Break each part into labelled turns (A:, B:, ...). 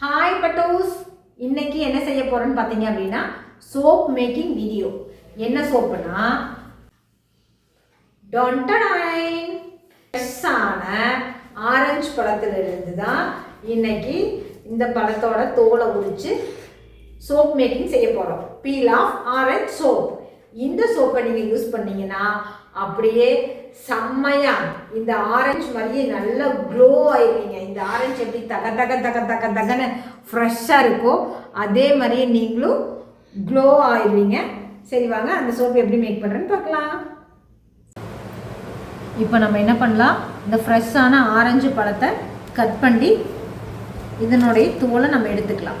A: Hi பட்டோஸ் இன்னைக்கு என்ன செய்ய போறேன்னு பார்த்தீங்க அப்படின்னா சோப் மேக்கிங் வீடியோ என்ன சோப்புனா டொன்டடைன் ஃப்ரெஷ்ஷான ஆரஞ்சு பழத்திலிருந்து தான் இன்னைக்கு இந்த பழத்தோட தோலை உரித்து சோப் மேக்கிங் செய்ய போகிறோம் பீல் ஆஃப் ஆரஞ்ச் சோப் இந்த சோப்பை நீங்கள் யூஸ் பண்ணீங்கன்னா அப்படியே செம்மையா இந்த ஆரஞ்சு மாதிரியே நல்லா க்ளோ ஆயிருவீங்க. இந்த ஆரஞ்சு எப்படி தக தக தக தக தகன்னு ஃப்ரெஷ்ஷாக இருக்கோ அதே மாதிரியே நீங்களும் க்ளோ ஆயிடுவீங்க சரி வாங்க அந்த சோப்பு எப்படி மேக் பண்ணுறேன்னு பார்க்கலாம். இப்போ நம்ம என்ன பண்ணலாம்? இந்த ஃப்ரெஷ்ஷான ஆரஞ்சு பழத்தை கட் பண்ணி இதனுடைய தோலை நம்ம எடுத்துக்கலாம்.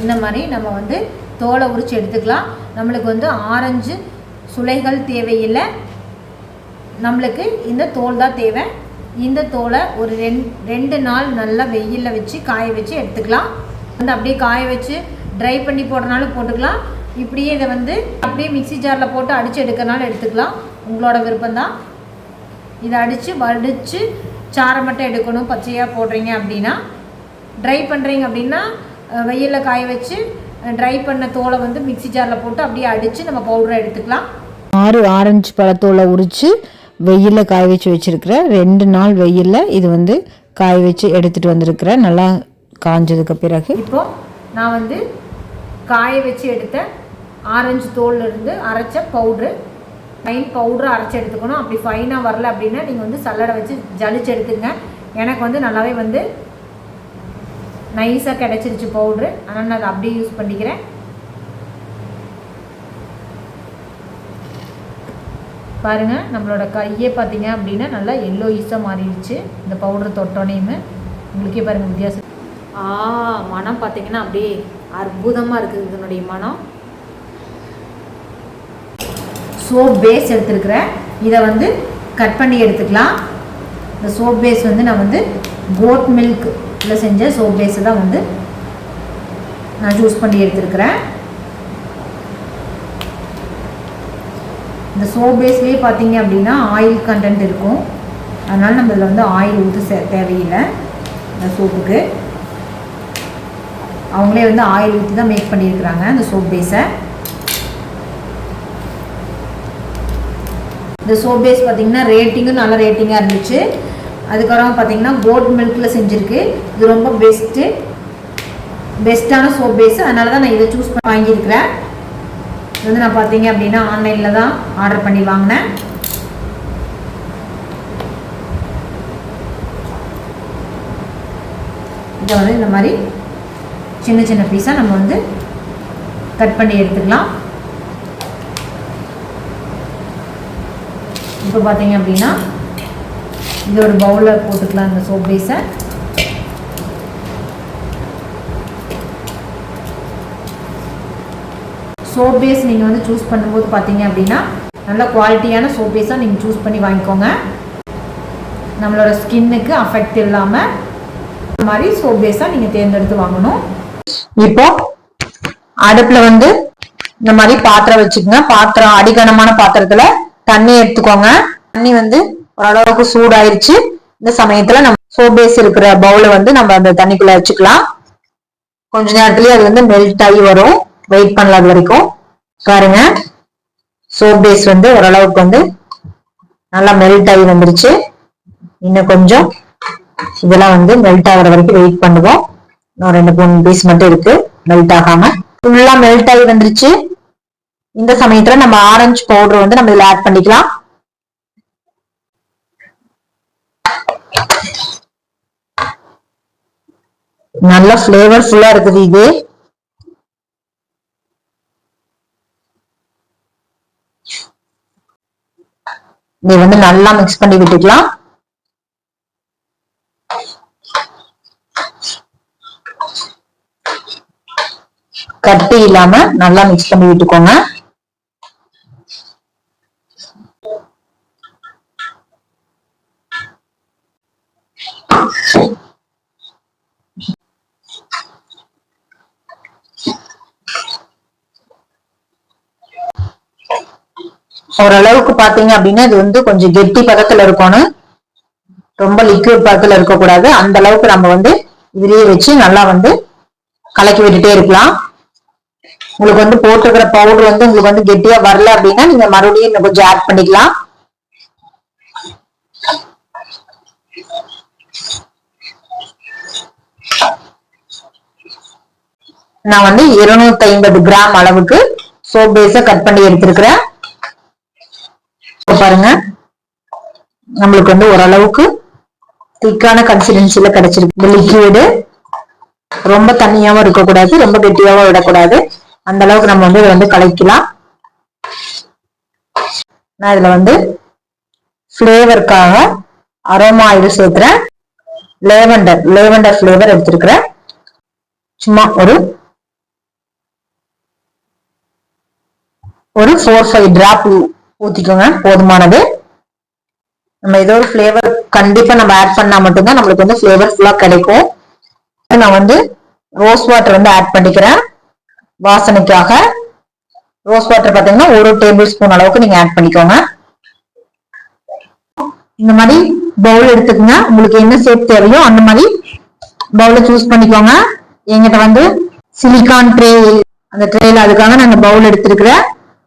A: இந்த மாதிரி நம்ம வந்து தோலை உரித்து எடுத்துக்கலாம். நம்மளுக்கு வந்து ஆரஞ்சு சுளைகள் தேவையில்லை. நம்மளுக்கு இந்த தோல் தான் தேவை. இந்த தோலை ஒரு ரெண் ரெண்டு நாள் நல்லா வெயிலில் வச்சு காய வச்சு எடுத்துக்கலாம். வந்து அப்படியே காய வச்சு ட்ரை பண்ணி போடுறனாலும் போட்டுக்கலாம். இப்படியே இதை வந்து அப்படியே மிக்ஸி ஜாரில் போட்டு அடித்து எடுக்கிறனாலும் எடுத்துக்கலாம். உங்களோட விருப்பம்தான். இதை அடித்து வடித்து சாரை மட்டும் எடுக்கணும். பச்சையாக போடுறீங்க அப்படின்னா ட்ரை பண்ணுறீங்க அப்படின்னா வெயிலில் காய வச்சு ட்ரை பண்ண தோலை வந்து மிக்ஸி ஜாரில் போட்டு அப்படியே அடித்து நம்ம பவுடரை எடுத்துக்கலாம்.
B: ஆறு ஆரஞ்சு பழத்தோலை உரித்து வெயிலில் காய வச்சு வச்சுருக்கிறேன் ரெண்டு நாள் வெயிலில் இது வந்து காய வச்சு எடுத்துகிட்டு வந்திருக்கிறேன் நல்லா காஞ்சதுக்கு பிறகு.
A: இப்போ நான் வந்து காய வச்சு எடுத்த ஆரஞ்சு தோல்ல இருந்து அரைச்ச பவுட்ரு ஃபைன் பவுட்ரு அரைச்சி எடுத்துக்கணும். அப்படி ஃபைனாக வரல அப்படின்னா நீங்கள் வந்து சல்லடை வச்சு ஜலிச்சு எடுத்துங்க எனக்கு வந்து நல்லாவே வந்து நைஸாக கிடச்சிருச்சு பவுட்ரு அதனால் நான் அதை அப்படியே யூஸ் பண்ணிக்கிறேன். பாருங்கள் நம்மளோட கையே பார்த்தீங்க அப்படின்னா நல்லா எல்லோ ஈஸாக மாறிடுச்சு. இந்த பவுடர் தொட்டோனையுமே. உங்களுக்கே பாருங்கள் வித்தியாசம். ஆ மனம் பார்த்தீங்கன்னா அப்படியே அற்புதமாக இருக்குது இதனுடைய மனம். சோப் பேஸ் எடுத்துருக்கிறேன். இதை வந்து கட் பண்ணி எடுத்துக்கலாம். இந்த சோப் பேஸ் வந்து நான் வந்து கோட் மில்கில் செஞ்ச சோப் பேஸை தான் வந்து நான் சூஸ் பண்ணி எடுத்துருக்கிறேன். இந்த சோப் பேஸ்லேயே பார்த்தீங்க அப்படின்னா ஆயில் கண்டென்ட் இருக்கும். அதனால் நம்ம இதில் வந்து ஆயில் ஊற்ற சே- தேவையில்லை. இந்த சோப்புக்கு அவங்களே வந்து ஆயில் ஊற்றி தான் மேக் பண்ணியிருக்கிறாங்க அந்த சோப் பேஸை இந்த சோப் பேஸ் பார்த்தீங்கன்னா ரேட்டிங்கும் நல்ல ரேட்டிங்காக இருந்துச்சு. அதுக்கப்புறம் பார்த்தீங்கன்னா கோட் மில்கில் செஞ்சுருக்கு. இது ரொம்ப பெஸ்ட்டு பெஸ்ட்டான சோப் பேஸ் அதனால தான் நான் இதை சூஸ் பண்ணி வாங்கியிருக்கிறேன். இது வந்து நான் பார்த்தீங்க அப்படின்னா ஆன்லைனில் தான் ஆர்டர் பண்ணி வாங்கினேன். இதை வந்து இந்த மாதிரி சின்ன சின்ன பீஸாக நம்ம வந்து கட் பண்ணி எடுத்துக்கலாம். இப்போ பார்த்தீங்க அப்படின்னா இது ஒரு பவுலில் போட்டுக்கலாம் இந்த சோப் பேஸை சோப் பேஸ் நீங்கள் வந்து சூஸ் பண்ணும்போது பார்த்தீங்க அப்படின்னா நல்ல குவாலிட்டியான சோப் பேஸாக நீங்கள் சூஸ் பண்ணி வாங்கிக்கோங்க. நம்மளோட ஸ்கின்னுக்கு அஃபெக்ட் இல்லாமல் இந்த மாதிரி சோப் பேஸாக நீங்கள் தேர்ந்தெடுத்து வாங்கணும்.
B: இப்போ அடுப்புல வந்து இந்த மாதிரி பாத்திரம் வச்சுக்கோங்க. பாத்திரம் அடிகனமான பாத்திரத்துல தண்ணி எடுத்துக்கோங்க. தண்ணி வந்து ஓரளவுக்கு சூடாயிருச்சு. இந்த சமயத்துல நம்ம சோபேஸ் இருக்கிற பவுல வந்து நம்ம அந்த தண்ணிக்குள்ள வச்சுக்கலாம். கொஞ்ச நேரத்துலயே அது வந்து மெல்ட் ஆகி வரும். வெயிட் பண்ணல அது வரைக்கும். பாருங்க. சோப் பேஸ் வந்து ஓரளவுக்கு வந்து நல்லா மெல்ட் ஆகி வந்துருச்சு. இன்னும் கொஞ்சம். இதெல்லாம் வந்து மெல்ட் ஆகுற வரைக்கும் வெயிட் பண்ணுவோம். இன்னும் ரெண்டு மூணு பீஸ் மட்டும் இருக்கு. மெல்ட் ஆகாம. ஃபுல்லா மெல்ட் ஆகி வந்துருச்சு. இந்த சமயத்துல நம்ம ஆரஞ்சு பவுடர் வந்து நம்ம இதுல ஆட் பண்ணிக்கலாம். நல்ல ஃபிளேவர்ஃபுல்லா இருக்குது இது. இது வந்து நல்லா மிக்ஸ் பண்ணி விட்டுக்கலாம். கட்டி இல்லாம நல்லா மிக்ஸ் பண்ணி விட்டுக்கோங்க. ஓரளவுக்கு பாத்தீங்க அப்படின்னா இது வந்து கொஞ்சம் கெட்டி பதத்துல இருக்கணும். ரொம்ப லிக்விட் பதத்துல இருக்கக்கூடாது. அந்த அளவுக்கு நம்ம வந்து இதுலயே வச்சு நல்லா வந்து கலக்கி விட்டுட்டே இருக்கலாம். உங்களுக்கு வந்து போட்டிருக்கிற பவுடர் வந்து உங்களுக்கு வந்து கெட்டியா வரல அப்படின்னா நீங்க மறுபடியும் இன்னும் கொஞ்சம் ஆட் பண்ணிக்கலாம். நான் வந்து இருநூத்தி ஐம்பது கிராம் அளவுக்கு சோப் பேஸ கட் பண்ணி எடுத்திருக்கிறேன். பாருங்க. நம்மளுக்கு வந்து ஓரளவுக்கு திக்கான கன்சிஸ்டன்சில கிடைச்சிருக்கு. இந்த லிக்விடு ரொம்ப தண்ணியாவும் இருக்கக்கூடாது ரொம்ப கெட்டியாவும் விடக்கூடாது. அந்த அளவுக்கு நம்ம வந்து இதை வந்து கலைக்கலாம். நான் இதுல வந்து ஃப்ளேவருக்காக அரோமா ஆயில் சேர்க்கிறேன். லேவண்டர் லேவண்டர் ஃப்ளேவர் எடுத்திருக்கிறேன். சும்மா ஒரு ஒரு ஃபோர் ஃபைவ் டிராப் ஊத்திக்கோங்க. போதுமானது. நம்ம ஏதோ ஒரு ஃப்ளேவர் கண்டிப்பா நம்ம ஆட் பண்ணா மட்டும்தான் நம்மளுக்கு வந்து ஃப்ளேவர் ஃபுல்லா கிடைக்கும். நான் வந்து ரோஸ் வாட்டர் வந்து ஆட் பண்ணிக்கிறேன். வாசனைக்காக. ரோஸ் வாட்டர் பாத்தீங்கன்னா ஒரு டேபிள் ஸ்பூன் அளவுக்கு நீங்க ஆட் பண்ணிக்கோங்க. இந்த மாதிரி பவுல் எடுத்துக்கோங்க. உங்களுக்கு என்ன ஷேப் தேவையோ அந்த மாதிரி பவுல சூஸ் பண்ணிக்கோங்க. என்கிட்ட வந்து சிலிகான் ட்ரே அந்த ட்ரேல அதுக்காக நான் பவுல் எடுத்திருக்கிறேன்.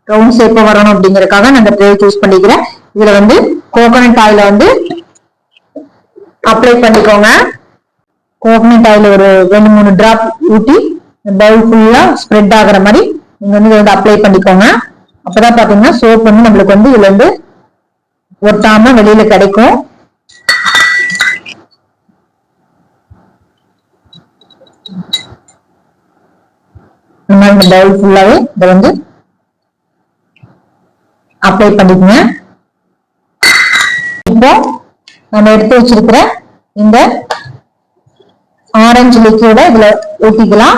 B: ரவுண்ட் ஷேப்பா வரணும் அப்படிங்கறக்காக நான் இந்த ட்ரே சூஸ் பண்ணிக்கிறேன். இதுல வந்து கோகோனட் ஆயில வந்து அப்ளை பண்ணிக்கோங்க. கோகோனட் ஆயில் ஒரு ரெண்டு மூணு டிராப் ஊட்டி பவுல் ஃபுல்லா ஸ்ப்ரெட் ஆகுற மாதிரி நீங்க வந்து இதை வந்து அப்ளை பண்ணிக்கோங்க. அப்பதான் பாத்தீங்கன்னா சோப் வந்து நம்மளுக்கு வந்து இதுல இருந்து ஒட்டாம வெளியில கிடைக்கும். இந்த மாதிரி இந்த பவுல் ஃபுல்லாவே இதை வந்து அப்ளை பண்ணிக்கங்க. இப்போ நம்ம எடுத்து வச்சிருக்கிற இந்த ஆரஞ்சு லிக்யூட இதுல ஊத்திக்கலாம்.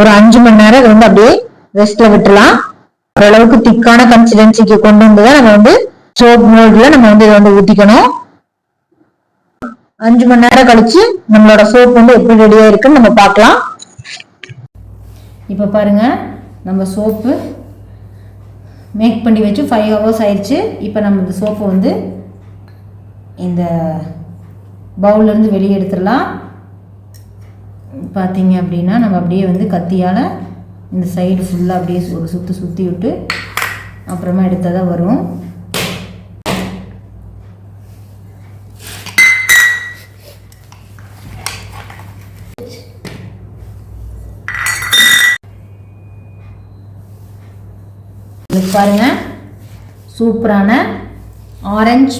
B: ஒரு அஞ்சு மணி நேரம் இதை வந்து அப்படியே ரெஸ்ட்ல விட்டுலாம் ஓரளவுக்கு திக்கான கன்சிஸ்டன்சிக்கு கொண்டு வந்து தான் நம்ம வந்து சோப் மோல்ட்ல நம்ம வந்து இதை வந்து ஊத்திக்கணும். அஞ்சு மணி நேரம் கழிச்சு நம்மளோட சோப் வந்து எப்படி ரெடியா இருக்குன்னு நம்ம பார்க்கலாம்.
A: இப்போ பாருங்க நம்ம சோப்பு மேக் பண்ணி வச்சு ஃபைவ் ஹவர்ஸ் ஆயிடுச்சு. இப்போ நம்ம இந்த சோப்பை வந்து இந்த பவுல்லேருந்து வெளியே எடுத்துடலாம். பார்த்தீங்க அப்படின்னா நம்ம அப்படியே வந்து கத்தியால் இந்த சைடு ஃபுல்லாக அப்படியே ஒரு சுற்றி சுற்றி விட்டு அப்புறமா எடுத்தால் தான் வரும் பாருங்கள் சூப்பரான orange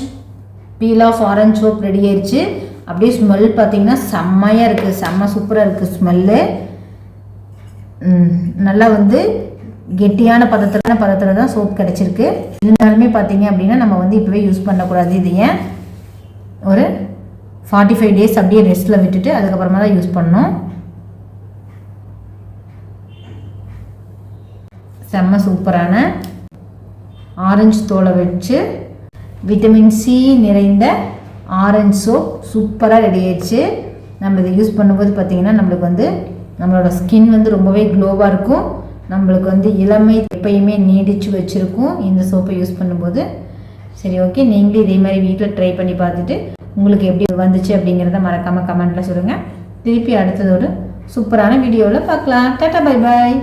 A: peel of orange soap ready ஆயிடுச்சு அப்படியே ஸ்மெல் பார்த்தீங்கன்னா செம்மையாக இருக்குது செம்ம சூப்பராக இருக்குது ஸ்மெல்லு நல்லா வந்து கெட்டியான பதத்திலான பதத்தில் தான் சோப் கிடச்சிருக்கு. இருந்தாலுமே பார்த்தீங்க அப்படின்னா நம்ம வந்து இப்போவே யூஸ் பண்ணக்கூடாது. இது ஏன்? ஒரு ஃபார்ட்டி ஃபைவ் டேஸ் அப்படியே ரெஸ்ட்டில் விட்டுட்டு அதுக்கப்புறமா தான் யூஸ் பண்ணோம் செம்ம சூப்பரான ஆரஞ்சு தோலை வச்சு விட்டமின் சி நிறைந்த ஆரஞ்சு சோப் சூப்பராக ரெடி ஆயிடுச்சு. நம்ம இதை யூஸ் பண்ணும்போது பார்த்திங்கன்னா நம்மளுக்கு வந்து நம்மளோட ஸ்கின் வந்து ரொம்பவே க்ளோவாக இருக்கும். நம்மளுக்கு வந்து இளமை எப்பயுமே நீடித்து வச்சுருக்கும் இந்த சோப்பை யூஸ் பண்ணும்போது. சரி ஓகே நீங்களும் இதே மாதிரி வீட்டில் ட்ரை பண்ணி பார்த்துட்டு உங்களுக்கு எப்படி வந்துச்சு அப்படிங்கிறத மறக்காமல் கமெண்ட்டில் சொல்லுங்கள் திருப்பி அடுத்ததோடு சூப்பரான வீடியோவில் பார்க்கலாம். Tata bye bye